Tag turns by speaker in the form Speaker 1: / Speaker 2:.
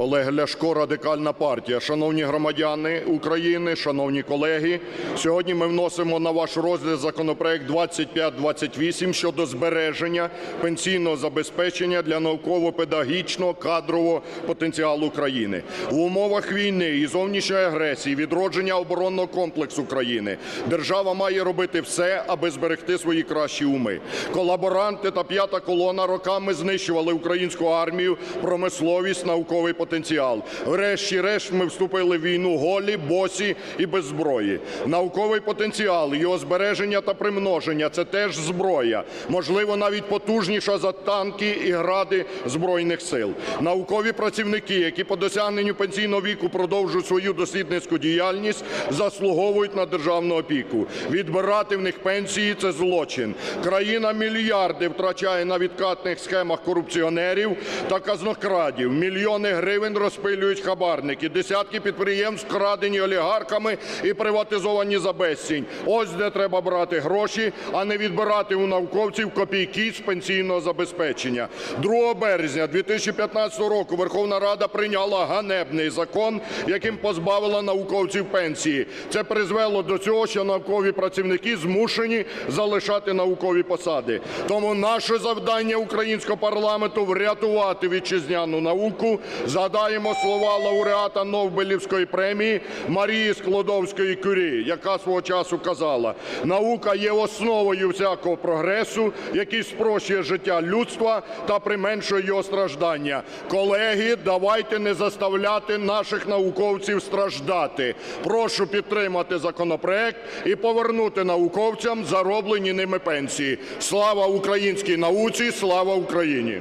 Speaker 1: Олег Ляшко, Радикальна партія. Шановні громадяни України, шановні колеги, сьогодні ми вносимо на ваш розгляд законопроект 2528 щодо збереження пенсійного забезпечення для науково-педагогічного кадрового потенціалу країни. В умовах війни і зовнішньої агресії, відродження оборонного комплексу країни держава має робити все, аби зберегти свої кращі уми. Колаборанти та п'ята колона роками знищували українську армію, промисловість, науковий потенціал. Врешті-решт ми вступили в війну голі, босі і без зброї. Науковий потенціал, його збереження та примноження – це теж зброя, можливо, навіть потужніша за танки і гради Збройних Сил. Наукові працівники, які по досягненню пенсійного віку продовжують свою дослідницьку діяльність, заслуговують на державну опіку. Відбирати в них пенсії – це злочин. Країна мільярди втрачає на відкатних схемах корупціонерів та казнокрадів. Мільйони гривень розпилюють хабарники. Десятки підприємств вкрадені олігархами і приватизовані за безцінь. Ось де треба брати гроші, а не відбирати у науковців копійки з пенсійного забезпечення. 2 березня 2015 року Верховна Рада прийняла ганебний закон, яким позбавила науковців пенсії. Це призвело до цього, що наукові працівники змушені залишати наукові посади. Тому наше завдання українського парламенту врятувати вітчизняну науку. Згадаємо слова лауреата Нобелівської премії Марії Склодовської-Кюрі, яка свого часу казала: "Наука є основою всякого прогресу, який спрощує життя людства та применшує його страждання". Колеги, давайте не заставляти наших науковців страждати. Прошу підтримати законопроект і повернути науковцям зароблені ними пенсії. Слава українській науці! Слава Україні!